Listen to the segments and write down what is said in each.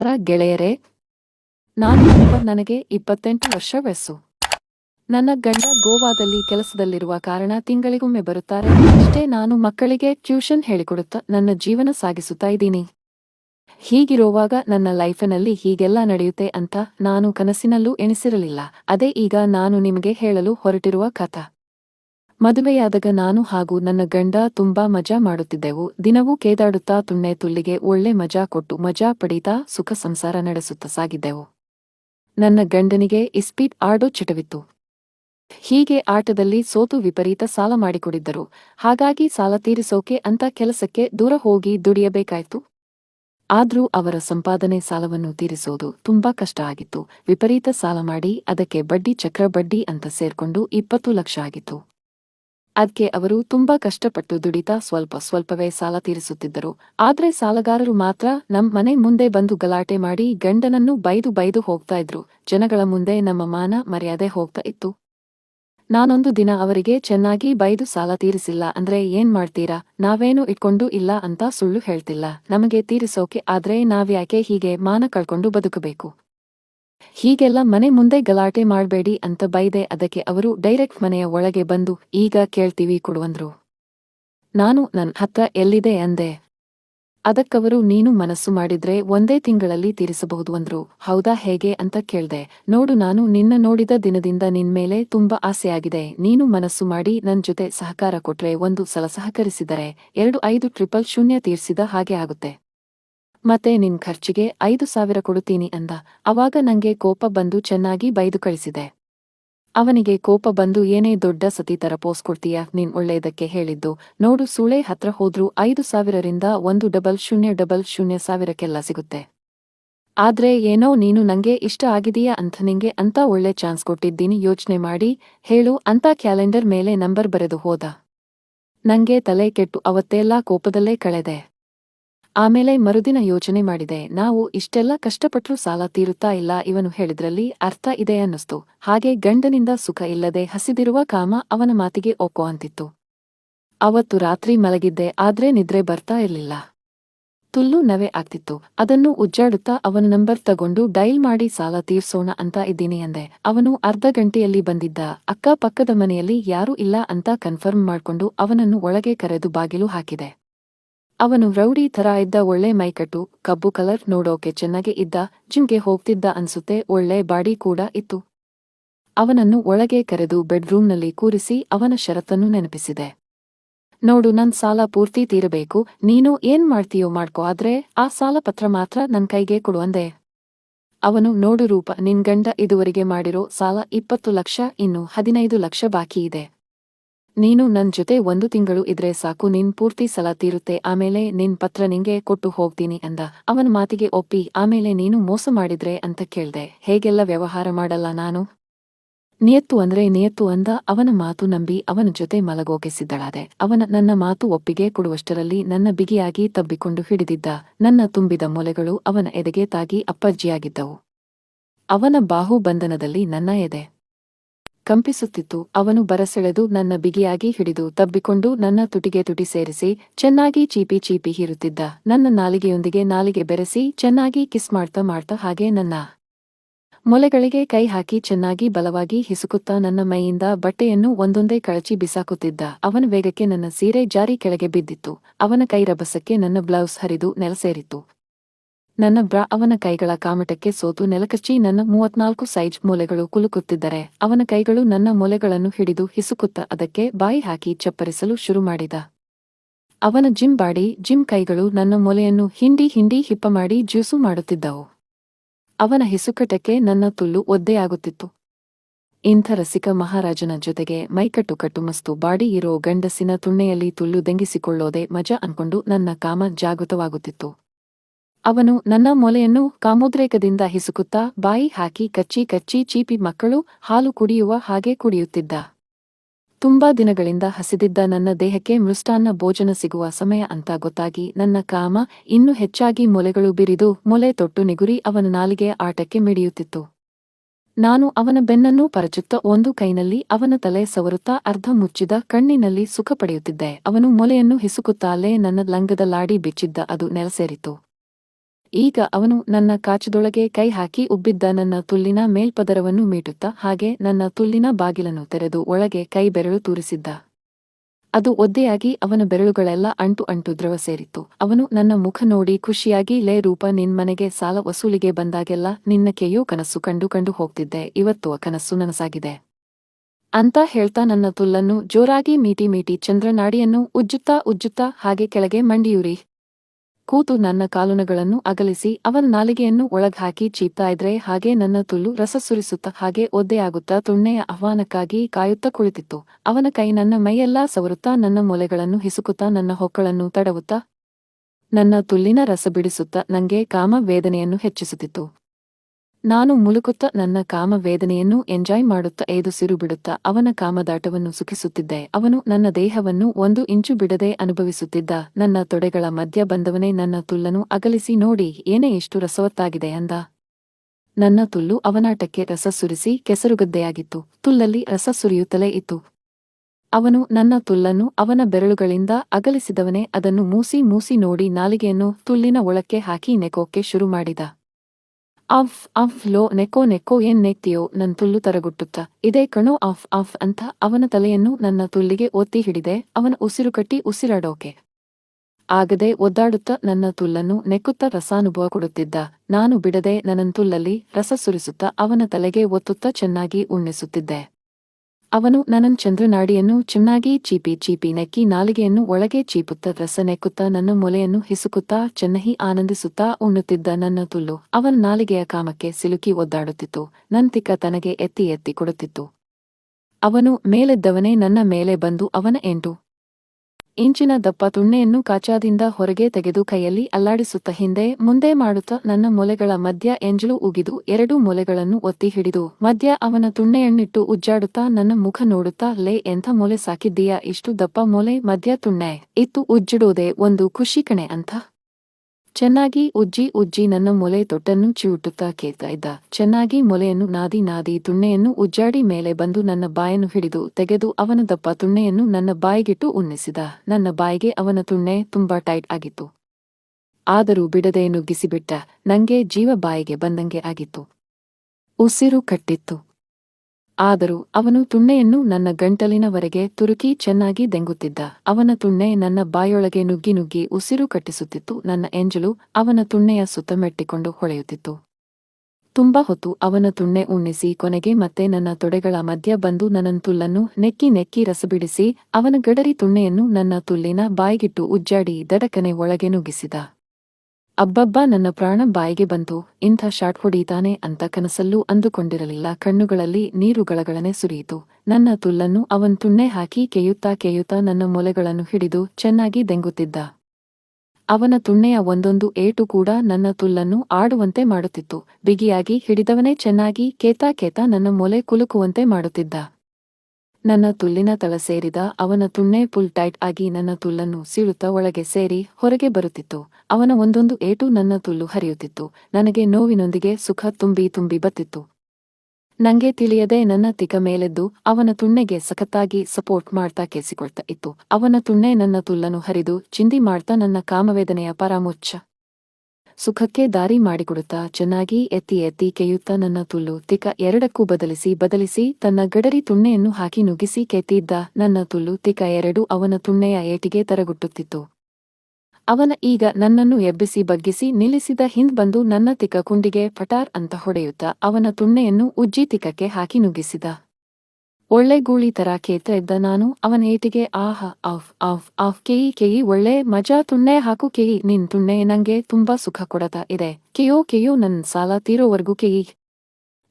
ರ ಗೆಳೆಯರೇ, ನಾನು ನನಗೆ ಇಪ್ಪತ್ತೆಂಟು ವರ್ಷ ವಯಸ್ಸು. ನನ್ನ ಗಂಡ ಗೋವಾದಲ್ಲಿ ಕೆಲಸದಲ್ಲಿರುವ ಕಾರಣ ತಿಂಗಳಿಗೊಮ್ಮೆ ಬರುತ್ತಾರೆ. ಅಷ್ಟೇ ನಾನು ಮಕ್ಕಳಿಗೆ ಟ್ಯೂಷನ್ ಹೇಳಿಕೊಡುತ್ತಾ ನನ್ನ ಜೀವನ ಸಾಗಿಸುತ್ತಾ ಇದ್ದೀನಿ. ಹೀಗಿರುವಾಗ ನನ್ನ ಲೈಫಿನಲ್ಲಿ ಹೀಗೆಲ್ಲ ನಡೆಯುತ್ತೆ ಅಂತ ನಾನು ಕನಸಿನಲ್ಲೂ ಎಣಿಸಿರಲಿಲ್ಲ. ಅದೇ ಈಗ ನಾನು ನಿಮಗೆ ಹೇಳಲು ಹೊರಟಿರುವ ಕಥಾ. ಮದುವೆಯಾದಾಗ ನಾನು ಹಾಗೂ ನನ್ನ ಗಂಡ ತುಂಬಾ ಮಜಾ ಮಾಡುತ್ತಿದ್ದೆವು. ದಿನವೂ ಕೇದಾಡುತ್ತಾ ತುಣ್ಣೆ ತುಲ್ಲಿಗೆ ಒಳ್ಳೆ ಮಜಾ ಕೊಟ್ಟು ಮಜಾ ಪಡೀತಾ ಸುಖ ಸಂಸಾರ ನಡೆಸುತ್ತಾ ಸಾಗಿದ್ದೆವು. ನನ್ನ ಗಂಡನಿಗೆ ಇಸ್ಪೀಟ್ ಆಡೋ ಚಟವಿತ್ತು. ಹೀಗೆ ಆಟದಲ್ಲಿ ಸೋತು ವಿಪರೀತ ಸಾಲ ಮಾಡಿಕೊಡಿದ್ದರು. ಹಾಗಾಗಿ ಸಾಲ ತೀರಿಸೋಕೆ ಅಂತ ಕೆಲಸಕ್ಕೆ ದೂರ ಹೋಗಿ ದುಡಿಯಬೇಕಾಯ್ತು. ಆದರೂ ಅವರ ಸಂಪಾದನೆ ಸಾಲವನ್ನು ತೀರಿಸೋದು ತುಂಬಾ ಕಷ್ಟ ಆಗಿತ್ತು. ವಿಪರೀತ ಸಾಲ ಮಾಡಿ ಅದಕ್ಕೆ ಬಡ್ಡಿ ಚಕ್ರ ಬಡ್ಡಿ ಅಂತ ಸೇರ್ಕೊಂಡು ಇಪ್ಪತ್ತು ಲಕ್ಷ ಆಗಿತ್ತು. ಅದ್ಕೆ ಅವರು ತುಂಬಾ ಕಷ್ಟಪಟ್ಟು ದುಡಿತಾ ಸ್ವಲ್ಪ ಸ್ವಲ್ಪವೇ ಸಾಲ ತೀರಿಸುತ್ತಿದ್ದರು. ಆದ್ರೆ ಸಾಲಗಾರರು ಮಾತ್ರ ನಮ್ ಮನೆ ಮುಂದೆ ಬಂದು ಗಲಾಟೆ ಮಾಡಿ ಗಂಡನನ್ನು ಬೈದು ಬೈದು ಹೋಗ್ತಾ ಇದ್ರು. ಜನಗಳ ಮುಂದೆ ನಮ್ಮ ಮಾನ ಮರ್ಯಾದೆ ಹೋಗ್ತಾ ಇತ್ತು. ನಾನೊಂದು ದಿನ ಅವರಿಗೆ ಚೆನ್ನಾಗಿ ಬೈದು ಸಾಲ ತೀರಿಸಿಲ್ಲ ಅಂದ್ರೆ ಏನ್ ಮಾಡ್ತೀರಾ? ನಾವೇನು ಇಟ್ಕೊಂಡು ಇಲ್ಲ ಅಂತ ಸುಳ್ಳು ಹೇಳ್ತಿಲ್ಲ. ನಮಗೆ ತೀರಿಸೋಕೆ ಆದ್ರೆ ನಾವ್ಯಾಕೆ ಹೀಗೆ ಮಾನ ಕಳ್ಕೊಂಡು ಬದುಕಬೇಕು? ಹೀಗೆಲ್ಲ ಮನೆ ಮುಂದೆ ಗಲಾಟೆ ಮಾಡಬೇಡಿ ಅಂತ ಬೈದೆ ಅದಕ್ಕೆ ಅವರು ಡೈರೆಕ್ಟ್ ಮನೆಯ ಒಳಗೆ ಬಂದು, ಈಗ ಕೇಳ್ತೀವಿ ಕೊಡುವಂದ್ರು. ನಾನು ನನ್ ಹತ್ರ ಎಲ್ಲಿದೆ? ಅಂದೆ. ಅದಕ್ಕವರು, ನೀನು ಮನಸ್ಸು ಮಾಡಿದ್ರೆ ಒಂದೇ ತಿಂಗಳಲ್ಲಿ ತೀರಿಸಬಹುದು ಅಂದ್ರು. ಹೌದಾ, ಹೇಗೆ? ಅಂತ ಕೇಳ್ದೆ. ನೋಡು, ನಾನು ನಿನ್ನ ನೋಡಿದ ದಿನದಿಂದ ನಿನ್ಮೇಲೆ ತುಂಬಾ ಆಸೆಯಾಗಿದೆ. ನೀನು ಮನಸ್ಸು ಮಾಡಿ ನನ್ ಜೊತೆ ಸಹಕಾರ ಕೊಟ್ರೆ ಒಂದು ಸಲ ಸಹಕರಿಸಿದರೆ ಎರಡು ಐದು ಟ್ರಿಪಲ್ ಶೂನ್ಯ ತೀರಿಸಿದ ಹಾಗೆ ಆಗುತ್ತೆ. ಮತ್ತೆ ನಿನ್ ಖರ್ಚಿಗೆ ಐದು ಸಾವಿರ ಕೊಡುತ್ತೀನಿ ಅಂದ. ಅವಾಗ ನಂಗೆ ಕೋಪ ಬಂದು ಚೆನ್ನಾಗಿ ಬೈದು ಕಳಿಸಿದೆ. ಅವನಿಗೆ ಕೋಪ ಬಂದು, ಏನೇ ದೊಡ್ಡ ಸತಿ ತರ ಪೋಸ್ ಕೊಡ್ತೀಯ? ನೀನ್ ಒಳ್ಳೆಯದಕ್ಕೆ ಹೇಳಿದ್ದು. ನೋಡು, ಸೂಳೆ ಹತ್ರ ಹೋದ್ರೂ ಐದು ಸಾವಿರರಿಂದ ಒಂದು ಡಬಲ್ ಶೂನ್ಯ ಡಬಲ್ ಶೂನ್ಯ ಸಾವಿರಕ್ಕೆಲ್ಲ ಸಿಗುತ್ತೆ. ಆದ್ರೆ ಏನೋ ನೀನು ನಂಗೆ ಇಷ್ಟ ಆಗಿದೀಯಾ ಅಂತ ನಿಂಗೆ ಅಂತ ಒಳ್ಳೆ ಚಾನ್ಸ್ ಕೊಟ್ಟಿದ್ದೀನಿ. ಯೋಚನೆ ಮಾಡಿ, ಹೇಳು, ಅಂತ ಕ್ಯಾಲೆಂಡರ್ ಮೇಲೆ ನಂಬರ್ ಬರೆದು ಹೋದ. ನಂಗೆ ತಲೆ ಕೆಟ್ಟು ಅವತ್ತೆಲ್ಲ ಕೋಪದಲ್ಲೇ ಕಳೆದೆ. ಆಮೇಲೆ ಮರುದಿನ ಯೋಚನೆ ಮಾಡಿದೆ, ನಾವು ಇಷ್ಟೆಲ್ಲ ಕಷ್ಟಪಟ್ರೂ ಸಾಲ ತೀರುತ್ತಾ ಇಲ್ಲ ಇವನು ಹೇಳಿದ್ರಲ್ಲಿ ಅರ್ಥ ಇದೆ ಅನ್ನಿಸ್ತು. ಹಾಗೆ ಗಂಡನಿಂದ ಸುಖ ಇಲ್ಲದೆ ಹಸಿದಿರುವ ಕಾಮ ಅವನ ಮಾತಿಗೆ ಓಕೋ ಅಂತಿತ್ತು. ಅವತ್ತು ರಾತ್ರಿ ಮಲಗಿದ್ದೆ, ಆದ್ರೆ ನಿದ್ರೆ ಬರ್ತಾ ಇರಲಿಲ್ಲ. ತುಲ್ಲು ನವೆ ಆಗ್ತಿತ್ತು. ಅದನ್ನು ಉಜ್ಜಾಡುತ್ತಾ ಅವನ ನಂಬರ್ ತಗೊಂಡು, ಡೈಲ್ ಮಾಡಿ ಸಾಲ ತೀರ್ಸೋಣ ಅಂತ ಇದ್ದೀನಿ ಅಂದೆ. ಅವನು ಅರ್ಧ ಗಂಟೆಯಲ್ಲಿ ಬಂದಿದ್ದ. ಅಕ್ಕ ಪಕ್ಕದ ಮನೆಯಲ್ಲಿ ಯಾರೂ ಇಲ್ಲ ಅಂತ ಕನ್ಫರ್ಮ್ ಮಾಡ್ಕೊಂಡು ಅವನನ್ನು ಒಳಗೆ ಕರೆದು ಬಾಗಿಲು ಹಾಕಿದೆ. ಅವನು ರೌಡಿ ಥರ ಇದ್ದ ಒಳ್ಳೆ ಮೈಕಟ್ಟು, ಕಬ್ಬು ಕಲರ್ ನೋಡೋಕೆ ಚೆನ್ನಾಗೆ ಇದ್ದ, ಜಿಮ್ಗೆ ಹೋಗ್ತಿದ್ದ ಅನ್ಸುತ್ತೆ, ಒಳ್ಳೆ ಬಾಡಿ ಕೂಡ ಇತ್ತು. ಅವನನ್ನು ಒಳಗೆ ಕರೆದು ಬೆಡ್ರೂಮ್ನಲ್ಲಿ ಕೂರಿಸಿ ಅವನ ಷರತ್ತನ್ನು ನೆನಪಿಸಿದೆ. ನೋಡು, ನನ್ ಸಾಲ ಪೂರ್ತಿ ತೀರಬೇಕು, ನೀನು ಏನ್ ಮಾಡ್ತೀಯೋ ಮಾಡ್ಕೋ, ಆದ್ರೆ ಆ ಸಾಲ ಪತ್ರ ಮಾತ್ರ ನನ್ ಕೈಗೆ ಕೊಡು ಅವನು, ನೋಡು ರೂಪ, ನಿನ್ ಗಂಡ ಇದುವರೆಗೆ ಮಾಡಿರೋ ಸಾಲ ಇಪ್ಪತ್ತು ಲಕ್ಷ, ಇನ್ನು ಹದಿನೈದು ಲಕ್ಷ ಬಾಕಿ ಇದೆ. ನೀನು ನನ್ ಜೊತೆ ಒಂದು ತಿಂಗಳು ಇದ್ರೆ ಸಾಕು, ನಿನ್ ಪೂರ್ತಿ ಸಲ ತೀರುತ್ತೆ, ಆಮೇಲೆ ನಿನ್ ಪತ್ರ ನಿಂಗೆ ಕೊಟ್ಟು ಹೋಗ್ತೀನಿ ಅಂದ. ಅವನ ಮಾತಿಗೆ ಒಪ್ಪಿ, ಆಮೇಲೆ ನೀನು ಮೋಸ ಮಾಡಿದ್ರೆ ಅಂತ ಕೇಳ್ದೆ. ಹೇಗೆಲ್ಲ ವ್ಯವಹಾರ ಮಾಡಲ್ಲ ನಾನು? ನಿಯತ್ತು ಅಂದ್ರೆ ನಿಯತ್ತು ಅಂದ. ಅವನ ಮಾತು ನಂಬಿ ಅವನ ಜೊತೆ ಮಲಗೋಕೆ ಸಿದ್ಧಳಾದೆ ಅವನ ನನ್ನ ಮಾತು ಒಪ್ಪಿಗೆ ಕೊಡುವಷ್ಟರಲ್ಲಿ ನನ್ನ ಬಿಗಿಯಾಗಿ ತಬ್ಬಿಕೊಂಡು ಹಿಡಿದಿದ್ದ. ನನ್ನ ತುಂಬಿದ ಮೊಲೆಗಳು ಅವನ ಎದೆಗೆ ತಾಗಿ ಅಪ್ಪಜ್ಜಿಯಾಗಿದ್ದವು ಅವನ ಬಾಹುಬಂಧನದಲ್ಲಿ ನನ್ನ ಎದೆ. ಕಂಪಿಸುತ್ತಿತ್ತು. ಅವನು ಬರಸೆಳೆದು ನನ್ನ ಬಿಗಿಯಾಗಿ ಹಿಡಿದು ತಬ್ಬಿಕೊಂಡು ನನ್ನ ತುಟಿಗೆ ತುಟಿ ಸೇರಿಸಿ ಚೆನ್ನಾಗಿ ಚೀಪಿ ಚೀಪಿ ಹೀರುತ್ತಿದ್ದ. ನನ್ನ ನಾಲಿಗೆಯೊಂದಿಗೆ ನಾಲಿಗೆ ಬೆರೆಸಿ ಚೆನ್ನಾಗಿ ಕಿಸ್ ಮಾಡ್ತಾ ಮಾಡ್ತಾ ಹಾಗೆ ನನ್ನ ಮೊಲೆಗಳಿಗೆ ಕೈ ಹಾಕಿ ಚೆನ್ನಾಗಿ ಬಲವಾಗಿ ಹಿಸುಕುತ್ತಾ ನನ್ನ ಮೈಯಿಂದ ಬಟ್ಟೆಯನ್ನು ಒಂದೊಂದೇ ಕಳಚಿ ಬಿಸಾಕುತ್ತಿದ್ದ. ಅವನ ವೇಗಕ್ಕೆ ನನ್ನ ಸೀರೆ ಜಾರಿ ಕೆಳಗೆ ಬಿದ್ದಿತ್ತು. ಅವನ ಕೈ ರಭಸಕ್ಕೆ ನನ್ನ ಬ್ಲೌಸ್ ಹರಿದು ನೆಲಸೇರಿತ್ತು ನನ್ನ ಬ್ರಾ ಅವನ ಕೈಗಳ ಕಾಮಟಕ್ಕೆ ಸೋತು ನೆಲಕಚ್ಚಿ ನನ್ನ ಮೂವತ್ನಾಲ್ಕು ಸೈಜ್ ಮೊಲೆಗಳು ಕುಲುಕುತ್ತಿದ್ದರೆ ಅವನ ಕೈಗಳು ನನ್ನ ಮೊಲೆಗಳನ್ನು ಹಿಡಿದು ಹಿಸುಕುತ್ತ ಅದಕ್ಕೆ ಬಾಯಿ ಹಾಕಿ ಚಪ್ಪರಿಸಲು ಶುರು ಮಾಡಿದ. ಅವನ ಜಿಮ್ ಬಾಡಿ, ಜಿಮ್ ಕೈಗಳು ನನ್ನ ಮೊಲೆಯನ್ನು ಹಿಂಡಿ ಹಿಂಡಿ ಹಿಪ್ಪ ಮಾಡಿ ಜ್ಯೂಸು ಮಾಡುತ್ತಿದ್ದವು. ಅವನ ಹಿಸುಕಟಕ್ಕೆ ನನ್ನ ತುಲ್ಲು ಒದ್ದೆಯಾಗುತ್ತಿತ್ತು. ಇಂಥ ರಸಿಕ ಮಹಾರಾಜನ ಜೊತೆಗೆ ಮೈಕಟ್ಟು ಕಟ್ಟುಮಸ್ತು ಬಾಡಿ ಇರೋ ಗಂಡಸಿನ ತುಣ್ಣೆಯಲ್ಲಿ ತುಳ್ಳು ದೆಂಗಿಸಿಕೊಳ್ಳೋದೆ ಮಜಾ ಅನ್ಕೊಂಡು ನನ್ನ ಕಾಮ ಜಾಗೃತವಾಗುತ್ತಿತ್ತು. ಅವನು ನನ್ನ ಮೊಲೆಯನ್ನು ಕಾಮೋದ್ರೇಕದಿಂದ ಹಿಸುಕುತ್ತಾ ಬಾಯಿ ಹಾಕಿ ಕಚ್ಚಿ ಕಚ್ಚಿ ಚೀಪಿ ಮಕ್ಕಳು ಹಾಲು ಕುಡಿಯುವ ಹಾಗೆ ಕುಡಿಯುತ್ತಿದ್ದ. ತುಂಬಾ ದಿನಗಳಿಂದ ಹಸಿದಿದ್ದ ನನ್ನ ದೇಹಕ್ಕೆ ಮೃಷ್ಟಾನ್ನ ಭೋಜನ ಸಿಗುವ ಸಮಯ ಅಂತ ಗೊತ್ತಾಗಿ ನನ್ನ ಕಾಮ ಇನ್ನೂ ಹೆಚ್ಚಾಗಿ ಮೊಲೆಗಳು ಬಿರಿದು ಮೊಲೆ ತೊಟ್ಟು ನಿಗುರಿ ಅವನ ನಾಲಿಗೆಯ ಆಟಕ್ಕೆ ಮಿಡಿಯುತ್ತಿತ್ತು. ನಾನು ಅವನ ಬೆನ್ನನ್ನು ಪರಚುತ್ತ ಒಂದು ಕೈನಲ್ಲಿ ಅವನ ತಲೆ ಸವರುತ್ತಾ ಅರ್ಧ ಮುಚ್ಚಿದ ಕಣ್ಣಿನಲ್ಲಿ ಸುಖ ಪಡೆಯುತ್ತಿದ್ದೆ. ಅವನು ಮೊಲೆಯನ್ನು ಹಿಸುಕುತ್ತಾಲೇ ನನ್ನ ಲಂಗದ ಲಾಡಿ ಬಿಚ್ಚಿದ್ದ ಅದು ನೆಲಸೇರಿತು. ಈಗ ಅವನು ನನ್ನ ಕಾಚದೊಳಗೆ ಕೈ ಹಾಕಿ ಉಬ್ಬಿದ್ದ ನನ್ನ ತುಲ್ಲಿನ ಮೇಲ್ಪದರವನ್ನು ಮೀಟುತ್ತಾ ಹಾಗೆ ನನ್ನ ತುಲ್ಲಿನ ಬಾಗಿಲನ್ನು ತೆರೆದು ಒಳಗೆ ಕೈ ಬೆರಳು ತೂರಿಸಿದ್ದ. ಅದು ಒದ್ದೆಯಾಗಿ ಅವನ ಬೆರಳುಗಳೆಲ್ಲ ಅಂಟು ಅಂಟು ದ್ರವ ಸೇರಿತ್ತು. ಅವನು ನನ್ನ ಮುಖ ನೋಡಿ ಖುಷಿಯಾಗಿ, ಲೇ ರೂಪ, ನಿನ್ ಮನೆಗೆ ಸಾಲ ವಸೂಲಿಗೆ ಬಂದಾಗೆಲ್ಲ ನಿನ್ನ ಕೆಯೋ ಕನಸು ಕಂಡು ಕಂಡು ಹೋಗ್ತಿದ್ದೆ. ಇವತ್ತು ಆ ಕನಸು ನನಸಾಗಿದೆ. ಅಂತ ಹೇಳ್ತಾ ನನ್ನ ತುಲ್ಲನ್ನು ಜೋರಾಗಿ ಮೀಟಿ ಮೀಟಿ ಚಂದ್ರನಾಡಿಯನ್ನು ಉಜ್ಜುತ್ತಾ ಉಜ್ಜುತ್ತಾ ಹಾಗೆ ಕೆಳಗೆ ಮಂಡಿಯೂರಿ. ಕೂತು ನನ್ನ ಕಾಲುನಗಳನ್ನು ಅಗಲಿಸಿ ಅವನ ನಾಲಿಗೆಯನ್ನು ಒಳಗ್ ಹಾಕಿ ಚೀಪ್ತಾ ಇದ್ರೆ ಹಾಗೆ ನನ್ನ ತುಲ್ಲು ರಸ ಸುರಿಸುತ್ತ ಹಾಗೆ ಒದ್ದೆಯಾಗುತ್ತಾ ತುಣ್ಣೆಯ ಆಹ್ವಾನಕ್ಕಾಗಿ ಕಾಯುತ್ತಾ ಕುಳಿತಿತ್ತು. ಅವನ ಕೈ ನನ್ನ ಮೈಯೆಲ್ಲಾ ಸವರುತ್ತಾ ನನ್ನ ಮೊಲೆಗಳನ್ನು ಹಿಸುಕುತ್ತಾ ನನ್ನ ಹೊಕ್ಕಳನ್ನು ತಡವುತ್ತಾ ನನ್ನ ತುಲ್ಲಿನ ರಸ ಬಿಡಿಸುತ್ತಾ ನಂಗೆ ಕಾಮ ವೇದನೆಯನ್ನು ಹೆಚ್ಚಿಸುತ್ತಿತ್ತು. ನಾನು ಮುಲುಕುತ್ತ ನನ್ನ ಕಾಮ ವೇದನೆಯನ್ನು ಎಂಜಾಯ್ ಮಾಡುತ್ತಾ ಏದುಸಿರು ಬಿಡುತ್ತ ಅವನ ಕಾಮದಾಟವನ್ನು ಸುಖಿಸುತ್ತಿದ್ದೆ. ಅವನು ನನ್ನ ದೇಹವನ್ನು ಒಂದು ಇಂಚು ಬಿಡದೆ ಅನುಭವಿಸುತ್ತಿದ್ದ. ನನ್ನ ತೊಡೆಗಳ ಮಧ್ಯ ಬಂದವನೇ ನನ್ನ ತುಲ್ಲನು ಅಗಲಿಸಿ ನೋಡಿ, ಏನೇ ಎಷ್ಟು ರಸವತ್ತಾಗಿದೆ ಅಂದ. ನನ್ನ ತುಲ್ಲು ಅವನಾಟಕ್ಕೆ ರಸ ಸುರಿಸಿ ಕೆಸರುಗದ್ದೆಯಾಗಿತ್ತು. ತುಲ್ಲಲ್ಲಿ ರಸ ಸುರಿಯುತ್ತಲೇ ಇತ್ತು. ಅವನು ನನ್ನ ತುಲ್ಲನ್ನು ಅವನ ಬೆರಳುಗಳಿಂದ ಅಗಲಿಸಿದವನೇ ಅದನ್ನು ಮೂಸಿ ಮೂಸಿ ನೋಡಿ ನಾಲಿಗೆಯನ್ನು ತುಲ್ಲಿನ ಒಳಕ್ಕೆ ಹಾಕಿ ನೆಕೋಕ್ಕೆ ಶುರು ಮಾಡಿದ. ಅಫ್ ಅಫ್ ಲೋ, ನೆಕೋ ನೆಕೋ, ಏನ್ ನೆಕ್ತಿಯೋ ನನ್ ತುಲ್ಲು ತರಗುಟ್ಟುತ್ತ. ಇದೇ ಕಣೋ ಅಫ್ ಅಫ್ ಅಂತ ಅವನ ತಲೆಯನ್ನು ನನ್ನ ತುಲ್ಲಿಗೆ ಒತ್ತಿ ಹಿಡಿದೆ. ಅವನ ಉಸಿರು ಕಟ್ಟಿ ಉಸಿರಾಡೋಕೆ. ಆಗದೆ ಒದ್ದಾಡುತ್ತ ನನ್ನ ತುಲ್ಲನ್ನು ನೆಕ್ಕುತ್ತಾ ರಸಾನುಭವ ಕೊಡುತ್ತಿದ್ದ. ನಾನು ಬಿಡದೆ ನನ್ನ ತುಲ್ಲಲ್ಲಿ ರಸ ಸುರಿಸುತ್ತಾ ಅವನ ತಲೆಗೆ ಒತ್ತುತ್ತಾ ಚೆನ್ನಾಗಿ ಉಣ್ಣಿಸುತ್ತಿದ್ದೆ. ಅವನು ನನ್ನ ಚಂದ್ರನಾಡಿಯನ್ನು ಚೆನ್ನಾಗಿ ಚೀಪಿ ಚೀಪಿ ನೆಕ್ಕಿ ನಾಲಿಗೆಯನ್ನು ಒಳಗೆ ಚೀಪುತ್ತ ರಸ ನೆಕ್ಕುತ್ತಾ ನನ್ನ ಮೊಲೆಯನ್ನು ಹಿಸುಕುತ್ತಾ ಚೆನ್ನಹಿ ಆನಂದಿಸುತ್ತಾ ಉಣ್ಣುತ್ತಿದ್ದ ನನ್ನ ತುಲ್ಲು ಅವನ ನಾಲಿಗೆಯ ಕಾಮಕ್ಕೆ ಸಿಲುಕಿ ಒದ್ದಾಡುತ್ತಿತ್ತು. ನಂತಿಕ ತನಗೆ ಎತ್ತಿ ಎತ್ತಿ ಕೊಡುತ್ತಿತ್ತು. ಅವನು ಮೇಲೆದ್ದವನೇ ನನ್ನ ಮೇಲೆ ಬಂದು ಅವನ ಎಂಟು ಇಂಚಿನ ದಪ್ಪ ತುಣ್ಣೆಯನ್ನು ಕಾಚಾದಿಂದ ಹೊರಗೆ ತೆಗೆದು ಕೈಯಲ್ಲಿ ಅಲ್ಲಾಡಿಸುತ್ತ ಹಿಂದೆ ಮುಂದೆ ಮಾಡುತ್ತಾ ನನ್ನ ಮೊಲೆಗಳ ಮಧ್ಯ ಎಂಜಲು ಉಗಿದು ಎರಡೂ ಮೊಲೆಗಳನ್ನು ಒತ್ತಿ ಹಿಡಿದು, ಮಧ್ಯ ಅವನ ತುಣ್ಣೆಯನ್ನಿಟ್ಟು ಉಜ್ಜಾಡುತ್ತಾ ನನ್ನ ಮುಖ ನೋಡುತ್ತಾ, ಲೇ ಎಂಥ ಮೊಲೆ ಸಾಕಿದ್ದೀಯಾ, ಇಷ್ಟು ದಪ್ಪ ಮೊಲೆ ಮಧ್ಯ ತುಣ್ಣೆ, ಇತ್ತು ಉಜ್ಜಿಡೋದೆ ಒಂದು ಖುಷಿ ಕಣೆ ಅಂತ ಚೆನ್ನಾಗಿ ಉಜ್ಜಿ ಉಜ್ಜಿ ನನ್ನ ಮೊಲೆ ತೊಟ್ಟನ್ನು ಚಿವುಟುತ್ತಾ ಕೇಳ್ತಾ ಇದ್ದ. ಚೆನ್ನಾಗಿ ಮೊಲೆಯನ್ನು ನಾದಿ ನಾದಿ ತುಣ್ಣೆಯನ್ನು ಉಜ್ಜಾಡಿ ಮೇಲೆ ಬಂದು ನನ್ನ ಬಾಯನ್ನು ಹಿಡಿದು ತೆಗೆದು ಅವನ ದಪ್ಪ ತುಣ್ಣೆಯನ್ನು ನನ್ನ ಬಾಯಿಗಿಟ್ಟು ಉನ್ನಿಸಿದ ನನ್ನ ಬಾಯಿಗೆ ಅವನ ತುಣ್ಣೆ ತುಂಬಾ ಟೈಟ್ ಆಗಿತ್ತು. ಆದರೂ ಬಿಡದೆ ನುಗ್ಗಿಸಿಬಿಟ್ಟ. ನಂಗೆ ಜೀವ ಬಾಯಿಗೆ ಬಂದಂಗೆ ಆಗಿತ್ತು. ಉಸಿರು ಕಟ್ಟಿತ್ತು. ಆದರೂ ಅವನು ತುಣ್ಣೆಯನ್ನು ನನ್ನ ಗಂಟಲಿನವರೆಗೆ ತುರುಕಿ ಚೆನ್ನಾಗಿ ದೆಂಗುತ್ತಿದ್ದ. ಅವನ ತುಣ್ಣೆ ನನ್ನ ಬಾಯೊಳಗೆ ನುಗ್ಗಿ ನುಗ್ಗಿ ಉಸಿರು ಕಟ್ಟಿಸುತ್ತಿತ್ತು. ನನ್ನ ಎಂಜಲು ಅವನ ತುಣ್ಣೆಯ ಸುತ್ತ ಮೆಟ್ಟಿಕೊಂಡು ಹೊಳೆಯುತ್ತಿತ್ತು. ತುಂಬಾ ಹೊತ್ತು ಅವನ ತುಣ್ಣೆ ಉಣ್ಣಿಸಿ ಕೊನೆಗೆ ಮತ್ತೆ ನನ್ನ ತೊಡೆಗಳ ಮಧ್ಯ ಬಂದು ನನ್ನ ತುಲ್ಲನ್ನು ನೆಕ್ಕಿ ನೆಕ್ಕಿ ರಸಬಿಡಿಸಿ ಅವನ ಗಡರಿ ತುಣ್ಣೆಯನ್ನು ನನ್ನ ತುಲ್ಲಿನ ಬಾಯಿಗಿಟ್ಟು ಉಜ್ಜಾಡಿ ದಡಕನೆ ಒಳಗೆ ನುಗ್ಗಿಸಿದ. ಅಬ್ಬಬ್ಬ, ನನ್ನ ಪ್ರಾಣ ಬಾಯಿಗೆ ಬಂತು. ಇಂಥ ಶಾಟ್ ಹೊಡೀತಾನೆ ಅಂತ ಕನಸಲ್ಲೂ ಅಂದುಕೊಂಡಿರಲಿಲ್ಲ. ಕಣ್ಣುಗಳಲ್ಲಿ ನೀರು ಗಳಗಳನೆ ಸುರಿಯಿತು. ನನ್ನ ತುಲ್ಲನ್ನು ಅವನ್ ತುಣ್ಣೆ ಹಾಕಿ ಕೇಯುತ್ತಾ ಕೇಯುತ್ತಾ ನನ್ನ ಮೊಲೆಗಳನ್ನು ಹಿಡಿದು ಚೆನ್ನಾಗಿ ದೆಂಗುತ್ತಿದ್ದ. ಅವನ ತುಣ್ಣೆಯ ಒಂದೊಂದು ಏಟು ಕೂಡ ನನ್ನ ತುಲ್ಲನ್ನು ಆಡುವಂತೆ ಮಾಡುತ್ತಿತ್ತು. ಬಿಗಿಯಾಗಿ ಹಿಡಿದವನೇ ಚೆನ್ನಾಗಿ ಕೇತಾ ಕೇತಾ ನನ್ನ ಮೊಲೆ ಕುಲುಕುವಂತೆ ಮಾಡುತ್ತಿದ್ದ. ನನ್ನ ತುಲ್ಲಿನ ತಳ ಸೇರಿದ ಅವನ ತುಣ್ಣೆ ಪುಲ್ ಟೈಟ್ ಆಗಿ ನನ್ನ ತುಲ್ಲನ್ನು ಸೀಳುತ್ತಾ ಒಳಗೆ ಸೇರಿ ಹೊರಗೆ ಬರುತ್ತಿತ್ತು. ಅವನ ಒಂದೊಂದು ಏಟು ನನ್ನ ತುಲ್ಲು ಹರಿಯುತ್ತಿತ್ತು. ನನಗೆ ನೋವಿನೊಂದಿಗೆ ಸುಖ ತುಂಬಿ ತುಂಬಿ ಬತ್ತಿತ್ತು ನಂಗೆ ತಿಳಿಯದೆ ನನ್ನ ತಿಕ ಮೇಲೆದ್ದು ಅವನ ತುಣ್ಣೆಗೆ ಸಖತ್ತಾಗಿ ಸಪೋರ್ಟ್ ಮಾಡ್ತಾ ಕೇಸಿಕೊಳ್ತಾ ಇತ್ತು. ಅವನ ತುಣ್ಣೆ ನನ್ನ ತುಲ್ಲನ್ನು ಹರಿದು ಚಿಂದಿ ಮಾಡ್ತಾ ನನ್ನ ಕಾಮವೇದನೆಯ ಪರಾಮುಚ್ಚ ಸುಖಕ್ಕೆ ದಾರಿ ಮಾಡಿಕೊಡುತ್ತಾ ಚೆನ್ನಾಗಿ ಎತ್ತಿ ಎತ್ತಿ ಕೆಯುತ್ತಾ ನನ್ನ ತುಲ್ಲು. ತಿಕ ಎರಡಕ್ಕೂ ಬದಲಿಸಿ ಬದಲಿಸಿ ತನ್ನ ಗಡರಿ ತುಣ್ಣೆಯನ್ನು ಹಾಕಿ ನುಗ್ಗಿಸಿ ಕೆತ್ತಿದ್ದ ನನ್ನ ತುಲ್ಲು ತಿಕ ಎರಡು ಅವನ ತುಣ್ಣೆಯ ಏಟಿಗೆ ತರಗುಟ್ಟುತ್ತಿತ್ತು. ಅವನ ಈಗ ನನ್ನನ್ನು ಎಬ್ಬಿಸಿ ಬಗ್ಗಿಸಿ ನಿಲ್ಲಿಸಿದ ಹಿಂದ್ ಬಂದು ನನ್ನ ತಿಕ ಕುಂಡಿಗೆ ಪಟಾರ್ ಅಂತ ಹೊಡೆಯುತ್ತಾ ಅವನ ತುಣ್ಣೆಯನ್ನು ಉಜ್ಜಿ ತಿಕಕ್ಕೆ ಹಾಕಿ ನುಗ್ಗಿಸಿದ. ಒಳ್ಳೆ ಗೂಳಿ ತರ ಕೇತ ಇದ್ದ ನಾನು, ಅವನ ಏಟಿಗೆ, ಆಹ, ಆಫ್ ಆಫ್ ಆಫ್, ಕೇಯಿ ಕೇಯಿ, ಒಳ್ಳೆ ಮಜಾ, ತುಣ್ಣೆ ಹಾಕು, ಕೇಯಿ, ನಿನ್ ತುಣ್ಣೆ ನಂಗೆ ತುಂಬಾ ಸುಖ ಕೊಡತಾ ಇದೆ. ಕೇಯೋ ಕೇಯೋ, ನನ್ ಸಾಲ ತೀರೋವರ್ಗೂ ಕೇಯಿ.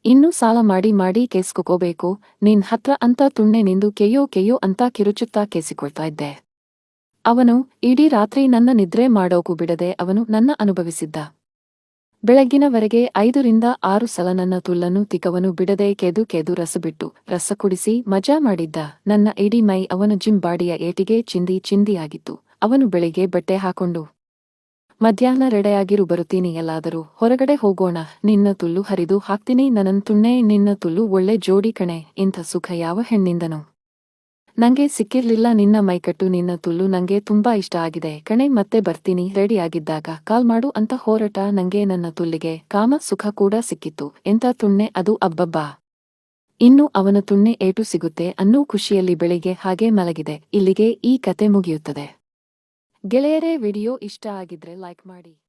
ಇನ್ನೂ ಸಾಲ ಮಾಡಿ ಮಾಡಿ ಕೇಸ್ಕೊಕೋಬೇಕು. ನಿನ್ ಹತ್ರ ಅಂತ ತುಣ್ಣೆ ನಿಂದು ಕೇಯೋ ಕೇಯೋ ಅಂತ ಕಿರುಚುತ್ತಾ ಕೇಸಿಕೊಳ್ತಾ ಇದ್ದೆ. ಅವನು, ಇಡೀ ರಾತ್ರಿ ನನ್ನ ನಿದ್ರೆ ಮಾಡೋಕು ಬಿಡದೆ ಅವನು ನನ್ನ ಅನುಭವಿಸಿದ್ದ. ಬೆಳಗ್ಗಿನವರೆಗೆ ಐದರಿಂದ ಆರು ಸಲ ನನ್ನ ತುಲ್ಲನ್ನು ತಿಕವನು ಬಿಡದೆ ಕೆದು ಕೆದು ರಸಬಿಟ್ಟು ರಸ ಕುಡಿಸಿ ಮಜಾ ಮಾಡಿದ್ದ ನನ್ನ ಇಡೀ ಮೈ ಅವನ ಜಿಂಬಾಡಿಯ ಏಟಿಗೆ ಚಿಂದಿ ಚಿಂದಿಯಾಗಿತ್ತು. ಅವನು ಬೆಳಿಗ್ಗೆ ಬಟ್ಟೆ ಹಾಕೊಂಡು, ಮಧ್ಯಾಹ್ನ ರೆಡೆಯಾಗಿರು ಬರುತ್ತೀನಿ ಎಲ್ಲಾದರೂ, ಹೊರಗಡೆ ಹೋಗೋಣ, ನಿನ್ನ ತುಲ್ಲು ಹರಿದು ಹಾಕ್ತೀನಿ ನನ್ನ ತುಣ್ಣೆ, ನಿನ್ನ ತುಲ್ಲು ಒಳ್ಳೆ ಜೋಡಿ ಕಣೆ, ಇಂಥ ಸುಖ ಯಾವ ಹೆಣ್ಣಿಂದನೋ? ನಂಗೆ ಸಿಕ್ಕಿರ್ಲಿಲ್ಲ ನಿನ್ನ ಮೈಕಟ್ಟು, ನಿನ್ನ ತುಲ್ಲು ನಂಗೆ ತುಂಬಾ ಇಷ್ಟ ಆಗಿದೆ. ಕಣೆ, ಮತ್ತೆ ಬರ್ತೀನಿ. ರೆಡಿ ಆಗಿದ್ದಾಗ ಕಾಲ್ ಮಾಡು ಅಂತ ಹೋರಾಟ ನಂಗೆ ನನ್ನ ತುಲ್ಲಿಗೆ ಕಾಮ ಸುಖ ಕೂಡ ಸಿಕ್ಕಿತ್ತು. ಎಂತ ತುಣ್ಣೆ ಅದು, ಅಬ್ಬಬ್ಬಾ. ಇನ್ನು ಅವನ ತುಣ್ಣೆ ಏಟು ಸಿಗುತ್ತೆ. ಅನ್ನೂ ಖುಷಿಯಲ್ಲಿ ಬೆಳಿಗ್ಗೆ ಹಾಗೆ ಮಲಗಿದೆ. ಇಲ್ಲಿಗೆ ಈ ಕತೆ ಮುಗಿಯುತ್ತದೆ. ಗೆಳೆಯರೇ, ವಿಡಿಯೋ ಇಷ್ಟ ಆಗಿದ್ರೆ ಲೈಕ್ ಮಾಡಿ.